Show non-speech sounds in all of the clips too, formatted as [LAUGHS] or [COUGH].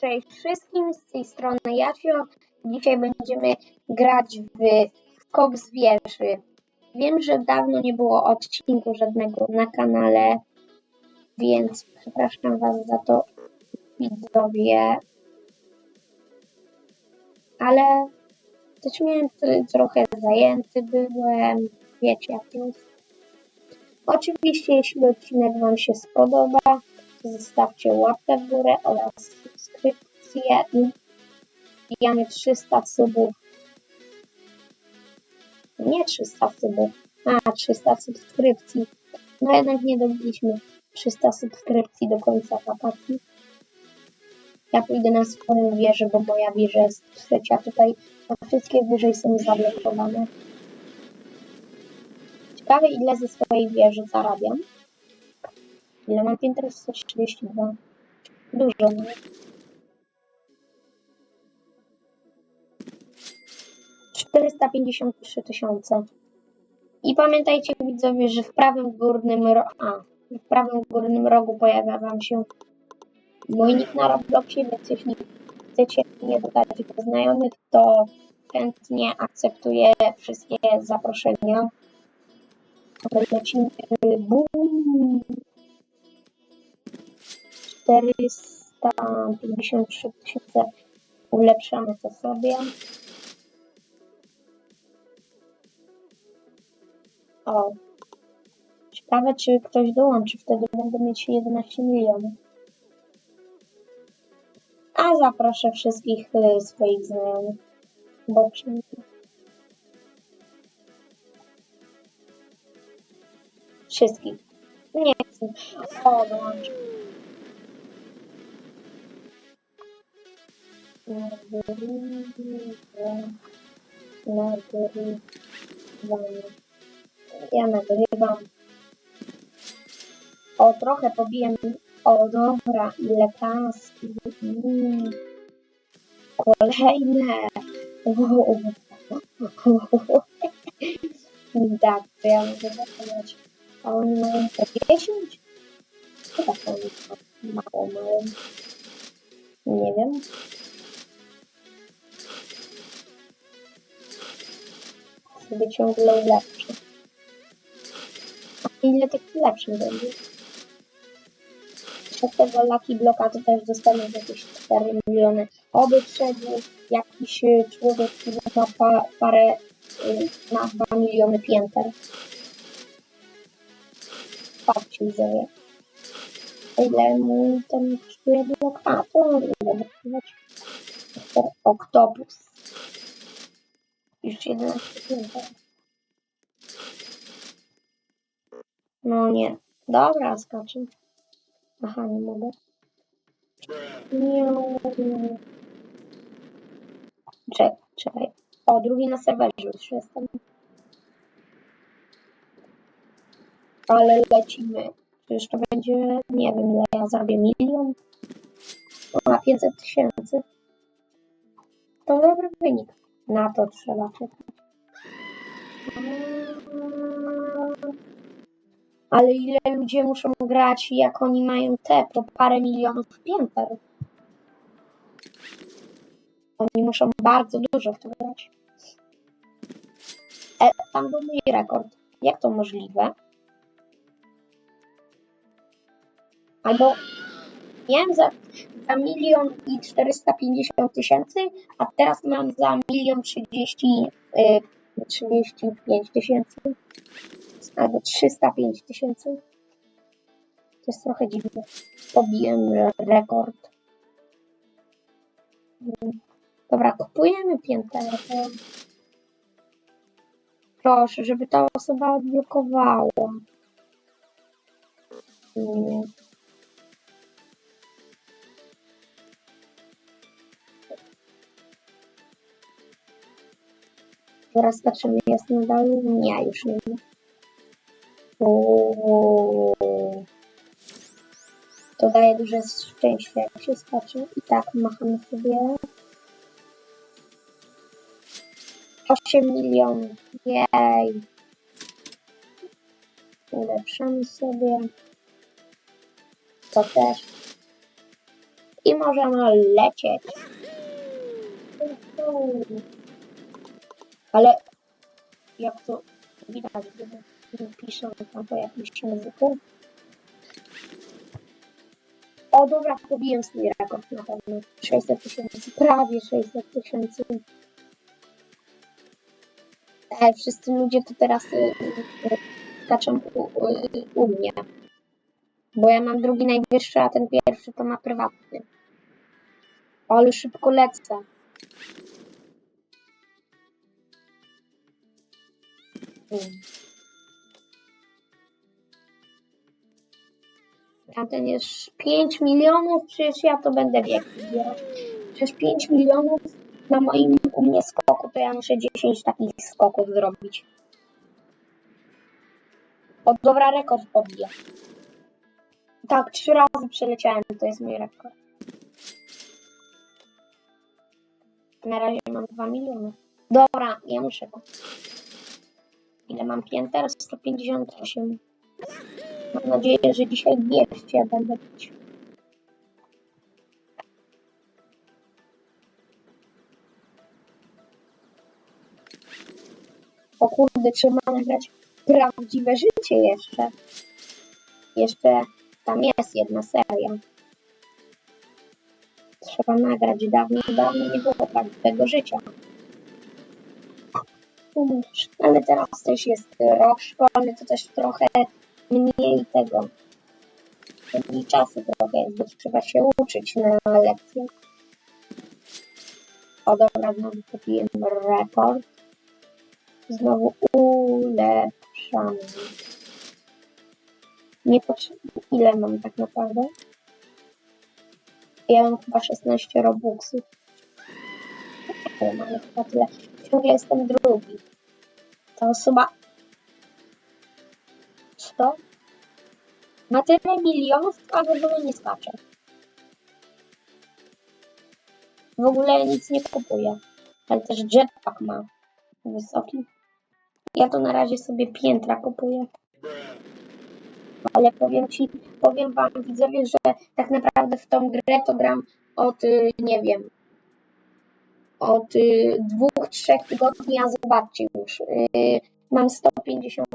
Cześć wszystkim, z tej strony Jacio. Dzisiaj będziemy grać w Skok z wieży. Wiem, że dawno nie było odcinku żadnego na kanale, więc przepraszam Was za to, widzowie. Ale też miałem trochę zajęty byłem, wiecie jak jest. Oczywiście, jeśli odcinek Wam się spodoba, zostawcie łapkę w górę oraz i wbijamy 300 subów. Nie 300 subów, a 300 subskrypcji. No jednak nie dobiliśmy 300 subskrypcji do końca wakacji. Ja pójdę na swoją wieżę, bo moja wieża jest trzecia tutaj, a wszystkie wyżej są zablokowane. Ciekawe ile ze swojej wieży zarabiam. Ile mam pięter? 132. Dużo, no. Czterysta tysiące. I pamiętajcie widzowie, że w prawym górnym ro... A, w prawym górnym rogu pojawia wam się mój nick na Robloxie, więc jeśli chcecie mnie dodać do znajomych, to chętnie akceptuję wszystkie zaproszenia. Lecimy. Bum. 453 tysiące ulepszamy to sobie. O. Ciekawe, czy ktoś dołączy, wtedy będę mieć 11 milionów. A zaproszę wszystkich y, swoich znajomych. Bo czym... Wszystkich. Nie chcę. O, dołączę. Nagrywamy. Ja nagrywam. O, trochę pobiję. O, dobra, ile kaski. Mm. Kolejne. [LAUGHS] tak, to ja mogę zaczynać. A oni mają po 10? Chyba to mało mają. Nie wiem. Sobie ciągle ulepszy. Ile tych lepszych będzie? Przez tego Lucky Blocka to też dostanę jakieś 4 miliony. Oby wszedł jakiś y, człowiek, który ma pa, parę, y, na 2 miliony pięter. Patrzcie, widzowie. Ile mu ten kosztuje blok? A, to mogę wykupować. Oktopus. Już 11 pięter. No nie. Dobra, skaczę. Aha, nie mogę. Nie, nie. Czekaj, czekaj. O, drugi na serwerze już jestem. Ale lecimy. Przecież to będzie, nie wiem, ile ja zarobię, milion? Na 500 tysięcy. To dobry wynik. Na to trzeba czekać. Ale ile ludzie muszą grać, jak oni mają te po parę milionów pięter? Oni muszą bardzo dużo w to grać. E, tam był mój rekord. Jak to możliwe? Albo miałem za, za milion i 450 tysięcy, a teraz mam za milion 30, y, 35 tysięcy. Albo 305 tysięcy. To jest trochę dziwne. Pobiłem rekord. Dobra, kupujemy pięterkę. Proszę, żeby ta osoba odblokowała. Teraz patrzymy, jest nadal? Nie, już nie. Uuu. To daje duże szczęście, jak się skacze. I tak machamy sobie. 8 milionów. Jej. Ulepszamy sobie. To też. I możemy lecieć. Ale jak to widać, gdy piszę tam po jakimś języku. O dobra, pobiłem swój rekord na pewno. 600 tysięcy, prawie 600 tysięcy. E, wszyscy ludzie to teraz y, skaczą u, u, mnie. Bo ja mam drugi najwyższy, a ten pierwszy to ma prywatny. Ale szybko lecę. Mm. Tamten jest 5 milionów, przecież ja to będę wieki. Przecież 5 milionów na moim u mnie skoku, to ja muszę 10 takich skoków zrobić. O, dobra, rekord pobiję. Tak, trzy razy przeleciałem, to jest mój rekord. Na razie mam 2 miliony. Dobra, ja muszę go. Ile mam pięter? 158. Mam nadzieję, że dzisiaj 200 będę mieć. O kurde, trzeba nagrać prawdziwe życie jeszcze. Jeszcze tam jest jedna seria. Trzeba nagrać dawno, dawno nie było prawdziwego życia. Umów. Ale teraz też jest rok szkolny, to też trochę mniej tego. Mniej czasu trochę jest, bo trzeba się uczyć na lekcjach. O dobra, znowu kupiłem rekord. Znowu ulepszamy. Nie potrzebuję. Ile mam tak naprawdę? Ja mam chyba 16 robuxów. Ale chyba tyle. Ciągle jestem drugi. Ta osoba to ma tyle milionów, a w ogóle nie skacze. W ogóle nic nie kupuje. Ale też jetpack ma wysoki. Ja to na razie sobie piętra kupuję. Ale powiem ci, powiem wam widzowie, że tak naprawdę w tą grę to gram od, y, nie wiem, od y, dwóch, trzech tygodni, a zobaczcie już. Y, mam 150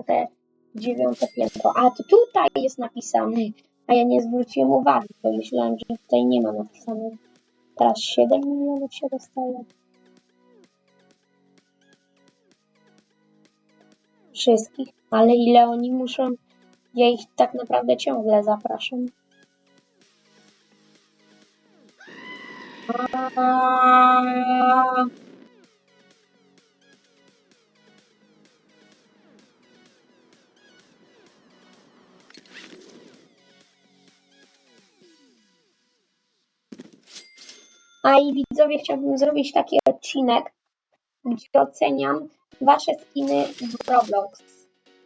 dziewiąte piętro. A to tutaj jest napisane, a ja nie zwróciłem uwagi, bo myślałem, że tutaj nie ma napisane. Teraz 7 milionów się dostaje. Wszystkich, ale ile oni muszą, ja ich tak naprawdę ciągle zapraszam. Um... A i widzowie, chciałbym zrobić taki odcinek, gdzie oceniam wasze skiny w Roblox.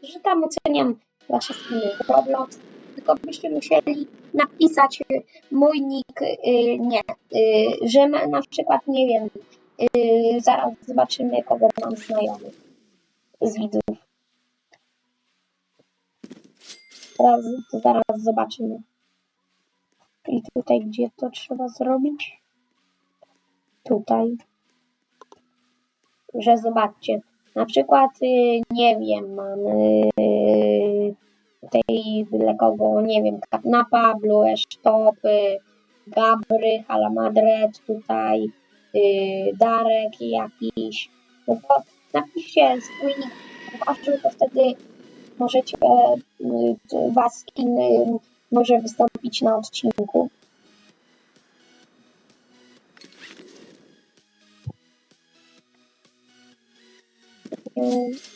Że tam oceniam wasze skiny w Roblox, tylko byście musieli napisać y, mój nick, y, nie, y, że ma, na przykład, nie wiem, y, zaraz zobaczymy, kogo mam znajomych z widzów. Zaraz, to zaraz zobaczymy. I tutaj, gdzie to trzeba zrobić? Tutaj. Że zobaczcie. Na przykład, y, nie wiem, mam y, tej byle kogo, nie wiem, na Pablo, Esztopy, Gabry, Halamadret, tutaj y, Darek jakiś. No to napiszcie swój nick to wtedy możecie, y, was y, może wystąpić na odcinku.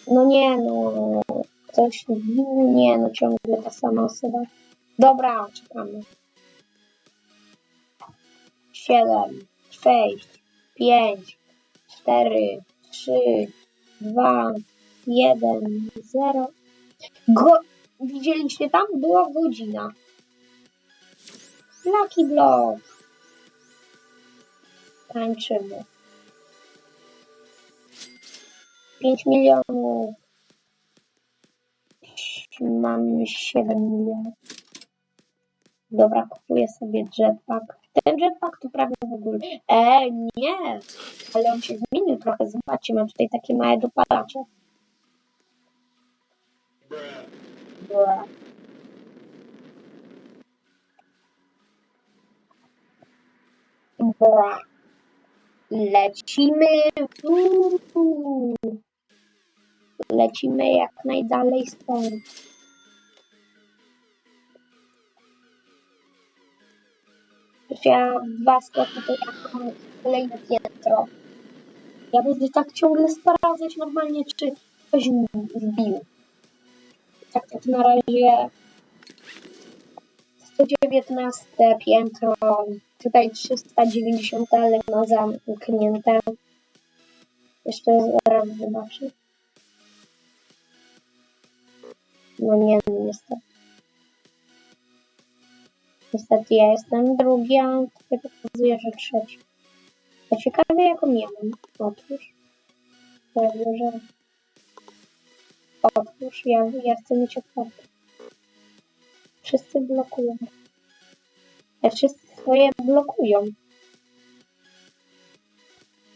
No nie, no. Ktoś nie, no ciągle ta sama osoba. Dobra, czekamy. 7, 6, 5, 4, 3, 2, 1, 0. Go... Widzieliście tam? Była godzina. Lucky Block. Tańczymy. 5 milionów. Mamy 7 milionów. Dobra, kupuję sobie jetpack. Ten jetpack tu prawie w ogóle. E, nie! Ale on się zmienił trochę. Zobaczcie, ma tutaj takie małe dopalacze. Bra. Bra. Lecimy. Uuu. Lecimy jak najdalej stąd. Ja dwa ja mam kolejne piętro. Ja będę tak ciągle sprawdzać normalnie, czy ktoś wbił. Tak, tak na razie 119 piętro, tutaj 390, ale ma zamknięte. Jeszcze zaraz zobaczę. No nie, no niestety. Niestety ja jestem drugi, a on tutaj pokazuje, że trzeci. A ciekawe jaką miałem. Otwórz. Prawie, że... Otwórz, ja, ja chcę mieć otwarte. Wszyscy blokują. A wszyscy swoje blokują.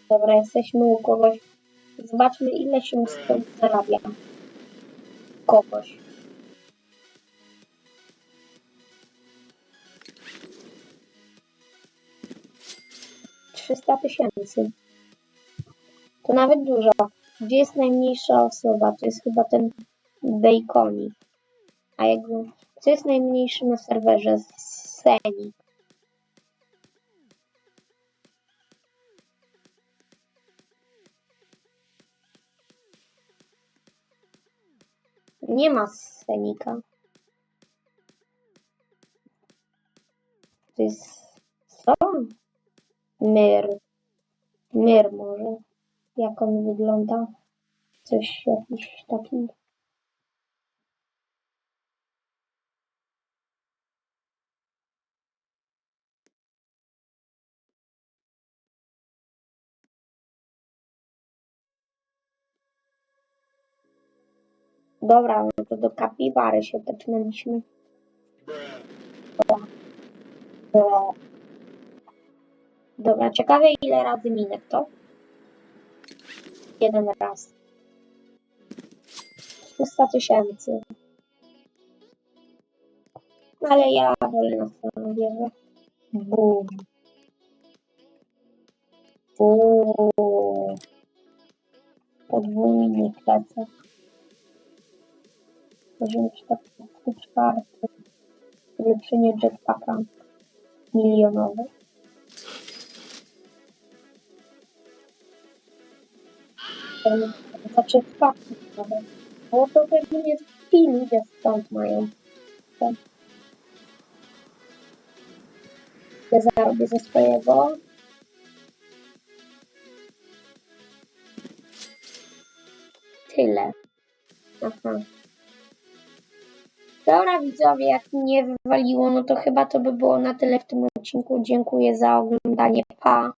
Dobra, jesteśmy u kogoś. Zobaczmy ile się stąd zarabia. Kogoś. Trzysta tysięcy. To nawet dużo. Gdzie jest najmniejsza osoba? To jest chyba ten Baconik. A jakby... Co jest najmniejszy na serwerze? Seni. Nie ma Senika. To jest... Myr. Myr może. Jak on wygląda? Coś jakiś taki... Dobra, no to do kapibary się tepnęliśmy. Dobra. Dobra, ciekawe ile razy minę to? Jeden raz. 300 tysięcy. Ale ja wolę na swoją wieżę. Bum. Bum. Podwójny plecak. Poziom 44. Ulepszenie jetpacka milionowe. Ten- Znaczy jetpacki nawet. Bo to pewnie ci ludzie stąd mają. To. Ja zarobię ze swojego. Tyle. Aha. Dobra widzowie, jak mnie wywaliło, no to chyba to by było na tyle w tym odcinku. Dziękuję za oglądanie. Pa!